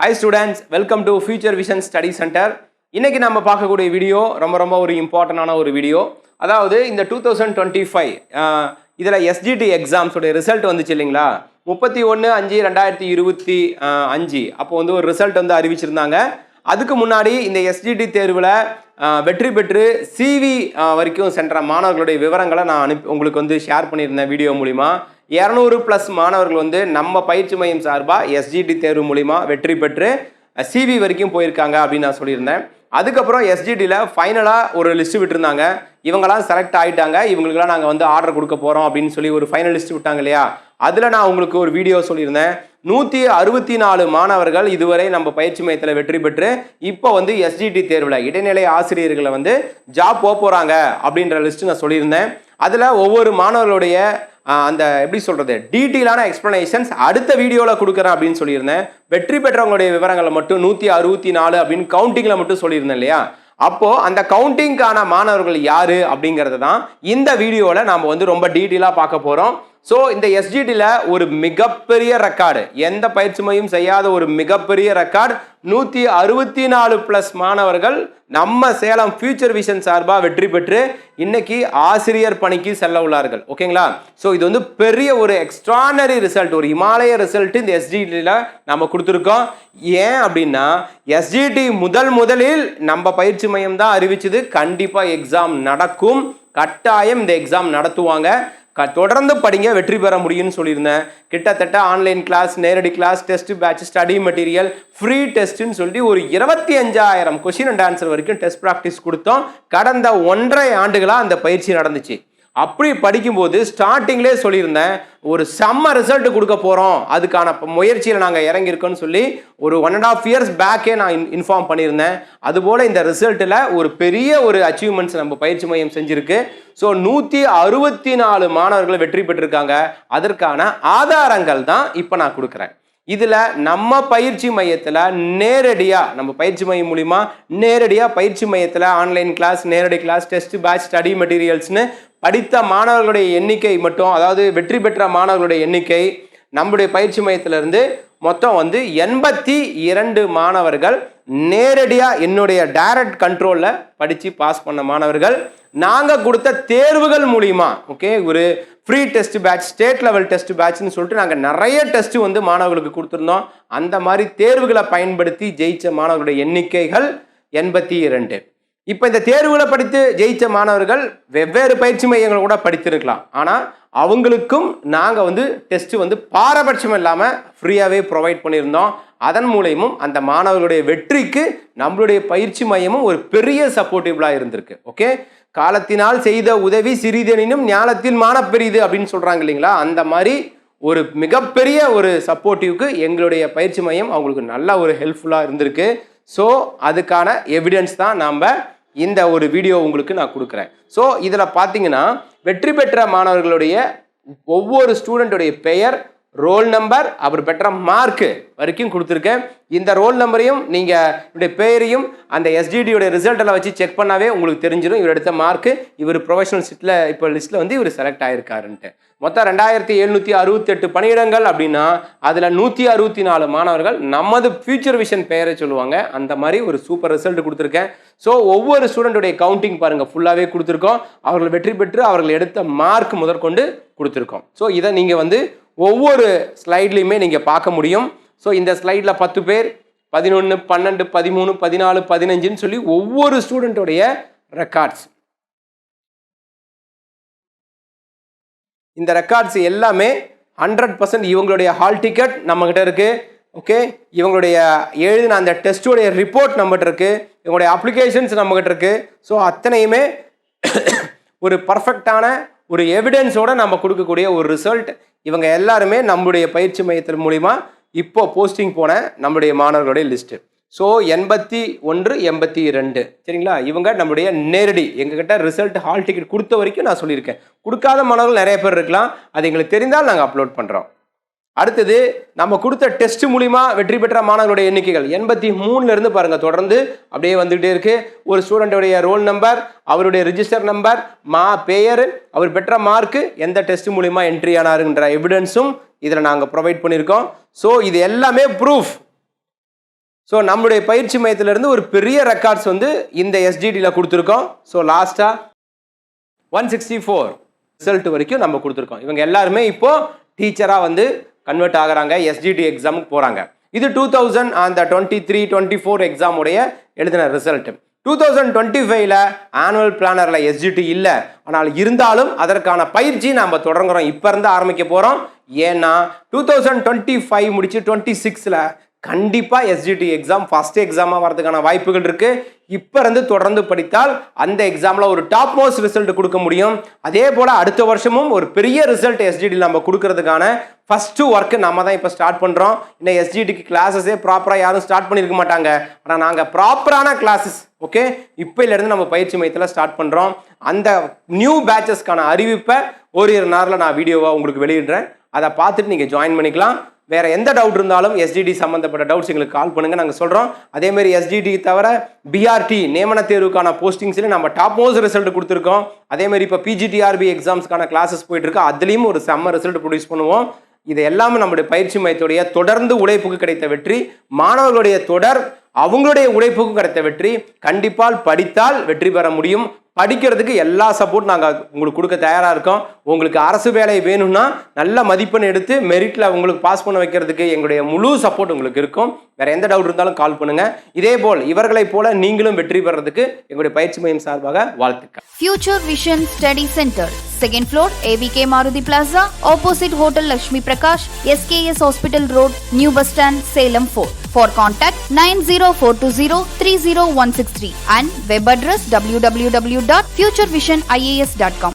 Hi students welcome to future vision study centre இன்னைக்கு நம்ம பார்க்கக்கூடிய வீடியோ ரொம்ப ரொம்ப ஒரு இம்பார்ட்டண்டான ஒரு வீடியோ அதாவது இந்த டூ தௌசண்ட் டுவெண்ட்டி ஃபைவ் இதில் எஸ்ஜிடி எக்ஸாம்ஸோடைய ரிசல்ட் வந்துச்சு இல்லைங்களா? முப்பத்தி ஒன்று அஞ்சு ரெண்டாயிரத்தி இருபத்தி அஞ்சு. அப்போ வந்து ஒரு ரிசல்ட் வந்து அறிவிச்சிருந்தாங்க. அதுக்கு முன்னாடி இந்த எஸ்ஜிடி தேர்வில் வெற்றி பெற்று சிவி வரைக்கும் சென்ற மாணவர்களுடைய விவரங்களை நான் அனுப்பி உங்களுக்கு வந்து ஷேர் பண்ணியிருந்தேன் வீடியோ மூலிமா இரநூறு ப்ளஸ் மாணவர்கள் வந்து நம்ம பயிற்சி மையம் சார்பாக எஸ்ஜிடி தேர்வு மூலிமா வெற்றி பெற்று சிவி வரைக்கும் போயிருக்காங்க அப்படின்னு நான் சொல்லியிருந்தேன். அதுக்கப்புறம் எஸ்ஜிடியில் ஃபைனலாக ஒரு லிஸ்ட் விட்டுருந்தாங்க. இவங்கெல்லாம் செலக்ட் ஆகிட்டாங்க இவங்களுக்குலாம் நாங்கள் வந்து ஆர்டர் கொடுக்க போகிறோம் அப்படின்னு சொல்லி ஒரு ஃபைனல் லிஸ்ட் விட்டாங்க இல்லையா? அதில் நான் உங்களுக்கு ஒரு வீடியோ சொல்லியிருந்தேன். நூற்றி அறுபத்தி நாலு மாணவர்கள் இதுவரை நம்ம பயிற்சி மையத்தில் வெற்றி பெற்று இப்போ வந்து எஸ்ஜிடி தேர்வில் இடைநிலை ஆசிரியர்களை வந்து ஜாப் போக போகிறாங்க அப்படின்ற லிஸ்ட்டு நான் சொல்லியிருந்தேன். அதில் ஒவ்வொரு மாணவர்களுடைய அந்த எப்படி சொல்கிறது டீட்டெயிலான எக்ஸ்ப்ளனேஷன்ஸ் அடுத்த வீடியோவில் கொடுக்குறேன் அப்படின்னு சொல்லியிருந்தேன். வெற்றி பெற்றவங்களுடைய விவரங்களை மட்டும் நூற்றி அறுபத்தி நாலு அப்படின்னு கவுண்டிங்கில் மட்டும் சொல்லியிருந்தேன் இல்லையா? அப்போது அந்த கவுண்டிங்கான மாணவர்கள் யார் அப்படிங்கிறது தான் இந்த வீடியோவில் நாம் வந்து ரொம்ப டீட்டெயிலாக பார்க்க போகிறோம் ஸோ இந்த எஸ்ஜிடியில் ஒரு மிகப்பெரிய ரெக்கார்டு எந்த பயிற்சி மையம் செய்யாத ஒரு மிகப்பெரிய ரெக்கார்டு நூற்றி அறுபத்தி நாலு ப்ளஸ் மாணவர்கள் நம்ம சேலம் ஃபியூச்சர் விஷன் சார்பாக வெற்றி பெற்று இன்னைக்கு ஆசிரியர் பணிக்கு செல்ல உள்ளார்கள். ஓகேங்களா ஸோ இது வந்து பெரிய ஒரு எக்ஸ்ட்ரானரி ரிசல்ட் ஒரு இமாலய ரிசல்ட் இந்த எஸ்ஜிடியில் நம்ம கொடுத்துருக்கோம். ஏன் அப்படின்னா எஸ்ஜிடி முதல் முதலில் நம்ம பயிற்சி மையம் தான் அறிவிச்சது. கண்டிப்பாக எக்ஸாம் நடக்கும். கட்டாயம் இந்த எக்ஸாம் நடத்துவாங்க. க தொடர்ந்து படிங்க வெற்றி பெற முடியும்னு சொல்லியிருந்தேன். கிட்டத்தட்ட ஆன்லைன் கிளாஸ் நேரடி class test batch study material free டெஸ்ட்டுன்னு சொல்லி ஒரு இருபத்தி அஞ்சாயிரம் கொஷின் அண்ட் ஆன்சர் வரைக்கும் டெஸ்ட் ப்ராக்டிஸ் கொடுத்தோம். கடந்த ஒன்றரை ஆண்டுகளாக அந்த பயிற்சி நடந்துச்சு. அப்படி படிக்கும்போது ஸ்டார்டிங்லே சொல்லியிருந்தேன் ஒரு செம்ம ரிசல்ட் கொடுக்க போகிறோம் அதுக்கான முயற்சியில் நாங்கள் இறங்கியிருக்கோன்னு சொல்லி ஒரு ஒன் அண்ட் ஆஃப் இயர்ஸ் பேக்கே நான் இன்ஃபார்ம் பண்ணியிருந்தேன். அதுபோல் இந்த ரிசல்ட்டில் ஒரு பெரிய ஒரு அச்சீவ்மெண்ட்ஸ் நம்ம பயிற்சி மையம் செஞ்சுருக்கு. ஸோ நூற்றி அறுபத்தி நாலு மாணவர்கள் வெற்றி பெற்றிருக்காங்க. அதற்கான ஆதாரங்கள் தான் இப்போ நான் கொடுக்குறேன். இதில் நம்ம பயிற்சி மையத்தில் நேரடியாக நம்ம பயிற்சி மையம் மூலிமா நேரடியாக பயிற்சி மையத்தில் ஆன்லைன் கிளாஸ் நேரடி கிளாஸ் டெஸ்ட் பேட்ச் ஸ்டடி மெட்டீரியல்ஸ்னு படித்த மாணவர்களுடைய எண்ணிக்கை மட்டும் அதாவது வெற்றி பெற்ற மாணவர்களுடைய எண்ணிக்கை நம்முடைய பயிற்சி மையத்திலிருந்து மொத்தம் வந்து எண்பத்தி இரண்டு மாணவர்கள் நேரடியாக என்னுடைய டைரக்ட் கண்ட்ரோலில் படித்து பாஸ் பண்ண மாணவர்கள். நாங்கள் கொடுத்த தேர்வுகள் மூலிமா ஓகே ஒரு free test batch state level test பேட்ச்னு சொல்லிட்டு நாங்கள் நிறைய டெஸ்ட்டு வந்து மாணவர்களுக்கு கொடுத்துருந்தோம். அந்த மாதிரி தேர்வுகளை பயன்படுத்தி ஜெயிச்ச மாணவர்களுடைய எண்ணிக்கைகள் எண்பத்தி இரண்டு. இப்போ இந்த தேர்வுகளை படித்து ஜெயிச்ச மாணவர்கள் வெவ்வேறு பயிற்சி மையங்கள் கூட படித்திருக்கலாம். ஆனால் அவங்களுக்கும் நாங்கள் வந்து டெஸ்ட் வந்து பாரபட்சம் இல்லாமல் ஃப்ரீயாகவே ப்ரொவைட் பண்ணியிருந்தோம். அதன் மூலயமும் அந்த மாணவர்களுடைய வெற்றிக்கு நம்மளுடைய பயிற்சி மையமும் ஒரு பெரிய சப்போர்ட்டிவ்லாக இருந்திருக்கு. ஓகே காலத்தினால் செய்த உதவி சிறிதெனினும் ஞானத்தில் மானப்பெரிது அப்படின்னு சொல்கிறாங்க இல்லைங்களா? அந்த மாதிரி ஒரு மிகப்பெரிய ஒரு சப்போர்ட்டிவ்க்கு எங்களுடைய பயிற்சி மையம் அவங்களுக்கு நல்ல ஒரு ஹெல்ப்ஃபுல்லாக இருந்திருக்கு. ஸோ அதுக்கான எவிடன்ஸ் தான் நாம் இந்த ஒரு வீடியோ உங்களுக்கு நான் கொடுக்குறேன். ஸோ இதில் பார்த்தீங்கன்னா வெற்றி பெற்ற மாணவர்களுடைய ஒவ்வொரு ஸ்டூடெண்ட்டுடைய பெயர் ரோல் நம்பர் அவர் பெற்ற மார்க்கு வரைக்கும் கொடுத்துருக்கேன். இந்த ரோல் நம்பரையும் நீங்கள் இவருடைய பெயரையும் அந்த எஸ்டிடியோட ரிசல்ட்டெல்லாம் வச்சு செக் பண்ணாவே உங்களுக்கு தெரிஞ்சிடும் இவர் எடுத்த மார்க்கு இவர் ப்ரொஃபஷனல் சிட்டில் இப்போ லிஸ்ட்டில் வந்து இவர் செலக்ட் ஆயிருக்காருன்ட்டு. மொத்தம் ரெண்டாயிரத்தி எழுநூற்றி அறுபத்தெட்டு பணியிடங்கள் அப்படின்னா அதில் நூற்றி அறுபத்தி நாலு மாணவர்கள் நமது ஃபியூச்சர் விஷன் பெயரை சொல்லுவாங்க. அந்த மாதிரி ஒரு சூப்பர் ரிசல்ட் கொடுத்துருக்கேன். ஸோ ஒவ்வொரு ஸ்டூடெண்ட்டுடைய கவுண்டிங் பாருங்கள் ஃபுல்லாகவே கொடுத்துருக்கோம். அவர்கள் வெற்றி பெற்று அவர்கள் எடுத்த மார்க் முதற்கொண்டு கொடுத்துருக்கோம். ஸோ இதை நீங்கள் வந்து ஒவ்வொரு ஸ்லைட்லையுமே நீங்கள் பார்க்க முடியும். ஸோ இந்த ஸ்லைடில் பத்து பேர் பதினொன்று பன்னெண்டு பதிமூணு பதினாலு பதினஞ்சுன்னு சொல்லி ஒவ்வொரு ஸ்டூடெண்ட்டோடைய ரெக்கார்ட்ஸ் இந்த ரெக்கார்ட்ஸ் எல்லாமே ஹண்ட்ரட் பர்சன்ட் இவங்களுடைய ஹால் டிக்கெட் நம்மக்கிட்ட இருக்குது ஓகே இவங்களுடைய எழுதின அந்த டெஸ்ட்டுடைய ரிப்போர்ட் நம்மகிட்ட இருக்குது இவங்களுடைய அப்ளிகேஷன்ஸ் நம்மகிட்ட இருக்குது ஸோ அத்தனையுமே ஒரு பர்ஃபெக்டான ஒரு எவிடன்ஸோட நம்ம கொடுக்கக்கூடிய ஒரு ரிசல்ட் இவங்க எல்லாருமே நம்முடைய பயிற்சி மையத்தின் மூலிமா இப்போ போஸ்டிங் போன நம்முடைய மாணவர்களுடைய லிஸ்ட்டு ஸோ எண்பத்தி ஒன்று எண்பத்தி ரெண்டு சரிங்களா? இவங்க நம்முடைய நேரடி எங்ககிட்ட ரிசல்ட் ஹால் டிக்கெட் கொடுத்த வரைக்கும் நான் சொல்லியிருக்கேன். கொடுக்காத மாணவர்கள் நிறைய பேர் இருக்கலாம். அது எங்களுக்கு தெரிந்தால் நாங்கள் அப்லோட் பண்ணுறோம் அடுத்தது நம்ம கொடுத்த டெஸ்ட் மூலிமா வெற்றி பெற்ற மாணவர்களுடைய எண்ணிக்கைகள். எண்பத்தி மூணுலேருந்து பாருங்கள் தொடர்ந்து அப்படியே வந்துகிட்டே இருக்குது ஒரு ஸ்டூடெண்ட்டுடைய ரோல் நம்பர் அவருடைய ரிஜிஸ்டர் நம்பர் மா பெயர் அவர் பெற்ற மார்க்கு எந்த டெஸ்ட் மூலிமா என்ட்ரி ஆனாருன்ற எவிடன்ஸும் இதில் நாங்கள் ப்ரொவைட் பண்ணியிருக்கோம். ஸோ இது எல்லாமே ப்ரூஃப் ஸோ நம்மளுடைய பயிற்சி மையத்திலிருந்து ஒரு பெரிய ரெக்கார்ட்ஸ் வந்து இந்த எஸ்டிடியில் கொடுத்துருக்கோம். ஸோ லாஸ்ட்டாக ஒன் சிக்ஸ்டி ஃபோர் ரிசல்ட் வரைக்கும் நம்ம கொடுத்துருக்கோம். இவங்க எல்லாருமே இப்போது டீச்சராக வந்து கன்வெர்ட் ஆகுறாங்க எஸ்ஜிடி எக்ஸாமுக்கு போகிறாங்க இது டூ தௌசண்ட் அந்த டுவெண்ட்டி த்ரீ டுவெண்ட்டி ஃபோர் எக்ஸாமுடைய எழுதின ரிசல்ட் டூ தௌசண்ட் டுவெண்ட்டி ஃபைவ்ல ஆனுவல் பிளானரில் எஸ்ஜிடி இல்லை. ஆனால் இருந்தாலும் அதற்கான பயிற்சி நம்ம தொடங்குறோம் இப்போ இருந்து ஆரம்பிக்க போகிறோம் ஏன்னா டூ தௌசண்ட் டுவெண்ட்டி ஃபைவ் முடிச்சு டுவெண்ட்டி சிக்ஸில் கண்டிப்பாக எஸ்ஜிடி எக்ஸாம் ஃபர்ஸ்ட் எக்ஸாமாக வரதுக்கான வாய்ப்புகள் இருக்குது இப்போ இருந்து தொடர்ந்து படித்தால் அந்த எக்ஸாமில் ஒரு டாப் மோஸ்ட் ரிசல்ட் கொடுக்க முடியும். அதே போல் அடுத்த வருஷமும் ஒரு பெரிய ரிசல்ட் எஸ்ஜிடி நம்ம கொடுக்கறதுக்கான ஃபஸ்ட்டு ஒர்க்கு நம்ம தான் இப்போ ஸ்டார்ட் பண்ணுறோம் இன்னும் எஸ்ஜிடிக்கு கிளாஸஸே ப்ராப்பராக யாரும் ஸ்டார்ட் பண்ணியிருக்க மாட்டாங்க. ஆனால் நாங்கள் ப்ராப்பரான கிளாஸஸ் ஓகே இப்போலேருந்து நம்ம பயிற்சி மையத்தில் ஸ்டார்ட் பண்ணுறோம் அந்த நியூ பேச்சஸ்க்கான அறிவிப்பை ஒரு இரு நேரில் நான் வீடியோவாக உங்களுக்கு வெளியிடுறேன். அதை பார்த்துட்டு நீங்கள் ஜாயின் பண்ணிக்கலாம். வேற எந்த டவுட் இருந்தாலும் எஸ்டிடி சம்மந்தப்பட்ட டவுட்ஸ் எங்களுக்கு கால் பண்ணுங்க. நாங்கள் சொல்கிறோம் அதேமாரி எஸ்டிடி தவிர பிஆர்டி நியமன தேர்வுக்கான போஸ்டிங்ஸ்லையும் நம்ம டாப் மோஸ்ட் ரிசல்ட் கொடுத்துருக்கோம் அதேமாரி இப்போ பிஜிடிஆர்பி எக்ஸாம்ஸ்க்கான கிளாஸஸ் போயிட்டு இருக்கு அதுலேயும் ஒரு செம்ம ரிசல்ட் ப்ரொடியூஸ் பண்ணுவோம். இது எல்லாமே நம்முடைய பயிற்சி மையத்துடைய தொடர்ந்து உழைப்புக்கு கிடைத்த வெற்றி. மாணவர்களுடைய தொடர் அவங்களுடைய உழைப்புக்கும் கிடைத்த வெற்றி. கண்டிப்பால் படித்தால் வெற்றி பெற முடியும். படிக்கிறதுக்கு எல்லா சப்போர்ட் நாங்கள் உங்களுக்கு கொடுக்க தயாராக இருக்கோம். உங்களுக்கு அரசு வேலை வேணும்னா நல்ல மதிப்பெண் எடுத்து மெரிட்டில் உங்களுக்கு பாஸ் பண்ண வைக்கிறதுக்கு எங்களுடைய முழு சப்போர்ட் உங்களுக்கு இருக்கும். வேறு எந்த டவுட் இருந்தாலும் கால் பண்ணுங்கள் இதே போல் இவர்களைப் போல நீங்களும் வெற்றி பெறதுக்கு எங்களுடைய பயிற்சி மையம் சார்பாக வாழ்த்துக்கள். Future vision study centre second floor AVK Maruti plaza opposite hotel Lakshmi Prakash SKS hospital road new bus stand Salem fort For contact 90420 30163 and web address www.futurevision.ias.com.